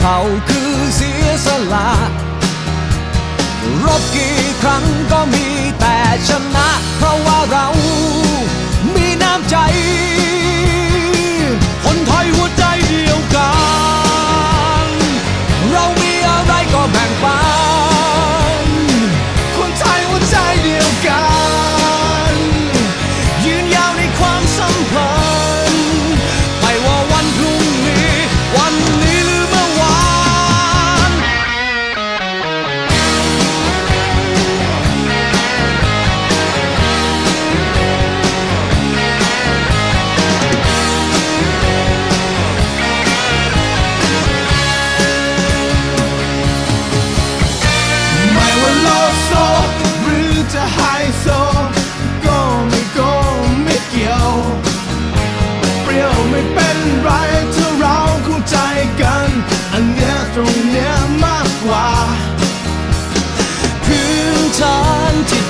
เขาคือเสียสละรบกี่ครั้งก็มีแต่ชนะเพราะ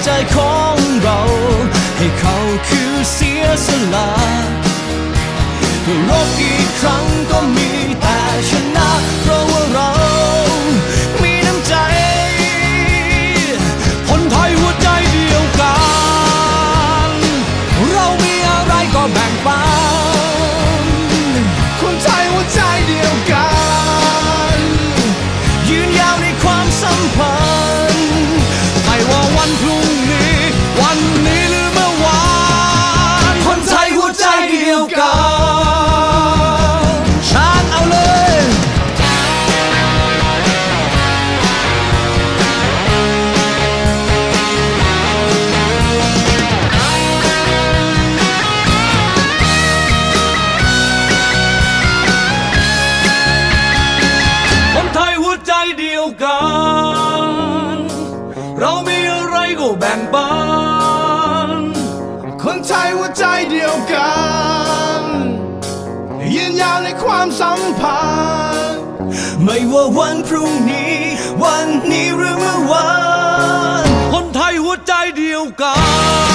ใจของเรา ให้เขาคือเสียสละรบกี่ครั้งก็มีแต่ชนะเพราะว่าเรา มีน้ำใจ คนไทยหัวใจเดียวกัน เรามีอะไรก็แบ่งปันคนไทยหัวใจเดียวกัน ยืนยาวในความสัมพันธ์ กัน เรามีอะไรก็แบ่งปัน คนไทยหัวใจเดียวกันยืนยาวในความสัมพันธ์ ไม่ว่าวันพรุ่งนี้ วันนี้หรือเมื่อวาน คนไทยหัวใจเดียวกัน